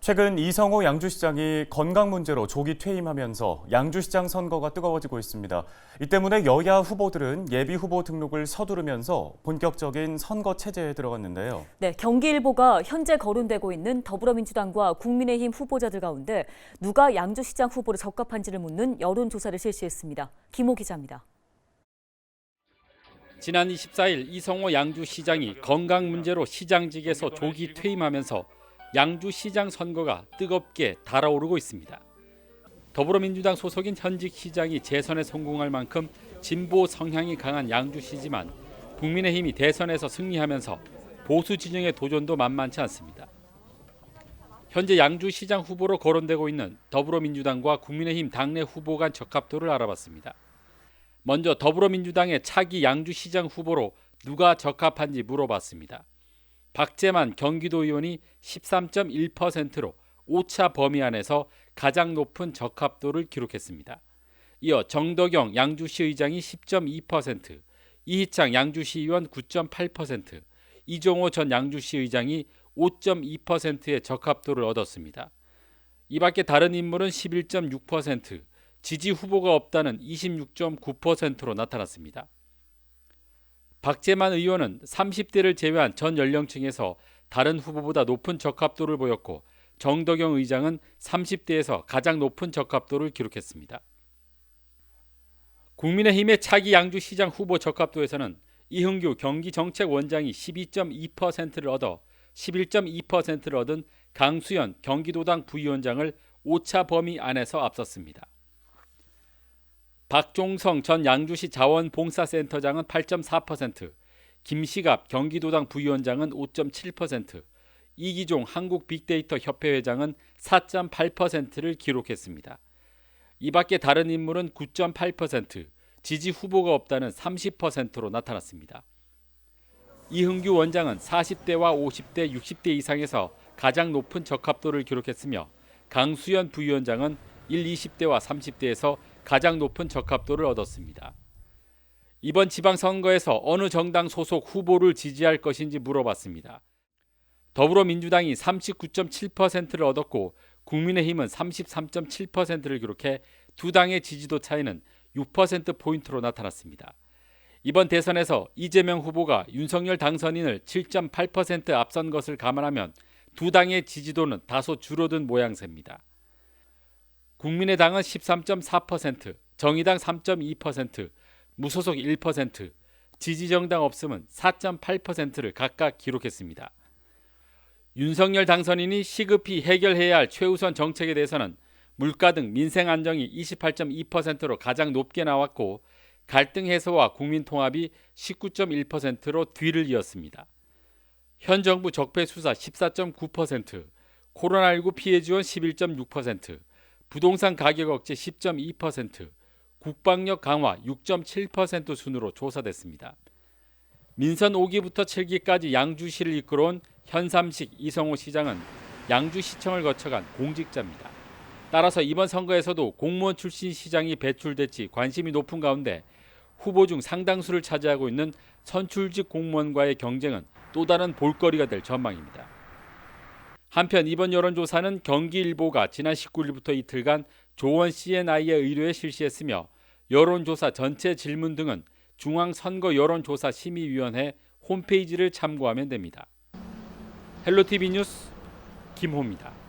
최근 이성호 양주시장이 건강 문제로 조기 퇴임하면서 양주시장 선거가 뜨거워지고 있습니다. 이 때문에 여야 후보들은 예비 후보 등록을 서두르면서 본격적인 선거 체제에 들어갔는데요. 네, 경기일보가 현재 거론되고 있는 더불어민주당과 국민의힘 후보자들 가운데 누가 양주시장 후보로 적합한지를 묻는 여론조사를 실시했습니다. 김호 기자입니다. 지난 24일 이성호 양주시장이 건강 문제로 시장직에서 조기 퇴임하면서 양주시장 선거가 뜨겁게 달아오르고 있습니다. 더불어민주당 소속인 현직 시장이 재선에 성공할 만큼 진보 성향이 강한 양주시지만 국민의힘이 대선에서 승리하면서 보수 진영의 도전도 만만치 않습니다. 현재 양주시장 후보로 거론되고 있는 더불어민주당과 국민의힘 당내 후보 간 적합도를 알아봤습니다. 먼저 더불어민주당의 차기 양주시장 후보로 누가 적합한지 물어봤습니다. 박재만 경기도 의원이 13.1%로 5차 범위 안에서 가장 높은 적합도를 기록했습니다. 이어 정덕영 양주시 의장이 10.2%, 이희창 양주시 의원 9.8%, 이종호 전 양주시 의장이 5.2%의 적합도를 얻었습니다. 이 밖에 다른 인물은 11.6%, 지지 후보가 없다는 26.9%로 나타났습니다. 박재만 의원은 30대를 제외한 전 연령층에서 다른 후보보다 높은 적합도를 보였고 정덕영 의장은 30대에서 가장 높은 적합도를 기록했습니다. 국민의힘의 차기 양주시장 후보 적합도에서는 이흥규 경기정책원장이 12.2%를 얻어 11.2%를 얻은 강수연 경기도당 부위원장을 5차 범위 안에서 앞섰습니다. 박종성 전 양주시 자원봉사센터장은 8.4%, 김시갑 경기도당 부위원장은 5.7%, 이기종 한국 빅데이터 협회 회장은 4.8%를 기록했습니다. 이 밖에 다른 인물은 9.8%, 지지 후보가 없다는 30%로 나타났습니다. 이흥규 원장은 40대와 50대, 60대 이상에서 가장 높은 적합도를 기록했으며 강수연 부위원장은 1, 20대와 30대에서 가장 높은 적합도를 얻었습니다. 이번 지방선거에서 어느 정당 소속 후보를 지지할 것인지 물어봤습니다. 더불어민주당이 39.7%를 얻었고 국민의힘은 33.7%를 기록해 두 당의 지지도 차이는 6%포인트로 나타났습니다. 이번 대선에서 이재명 후보가 윤석열 당선인을 7.8% 앞선 것을 감안하면 두 당의 지지도는 다소 줄어든 모양새입니다. 국민의당은 13.4%, 정의당 3.2%, 무소속 1%, 지지정당 없음은 4.8%를 각각 기록했습니다. 윤석열 당선인이 시급히 해결해야 할 최우선 정책에 대해서는 물가 등 민생 안정이 28.2%로 가장 높게 나왔고 갈등 해소와 국민 통합이 19.1%로 뒤를 이었습니다. 현 정부 적폐 수사 14.9%, 코로나19 피해 지원 11.6%, 부동산 가격 억제 10.2%, 국방력 강화 6.7% 순으로 조사됐습니다. 민선 5기부터 7기까지 양주시를 이끌어온 현삼식 이성호 시장은 양주시청을 거쳐간 공직자입니다. 따라서 이번 선거에서도 공무원 출신 시장이 배출될지 관심이 높은 가운데 후보 중 상당수를 차지하고 있는 선출직 공무원과의 경쟁은 또 다른 볼거리가 될 전망입니다. 한편 이번 여론조사는 경기일보가 지난 19일부터 이틀간 조원 CNI의 의뢰에 실시했으며 여론조사 전체 질문 등은 중앙선거 여론조사 심의위원회 홈페이지를 참고하면 됩니다. 헬로티비 뉴스 김호입니다.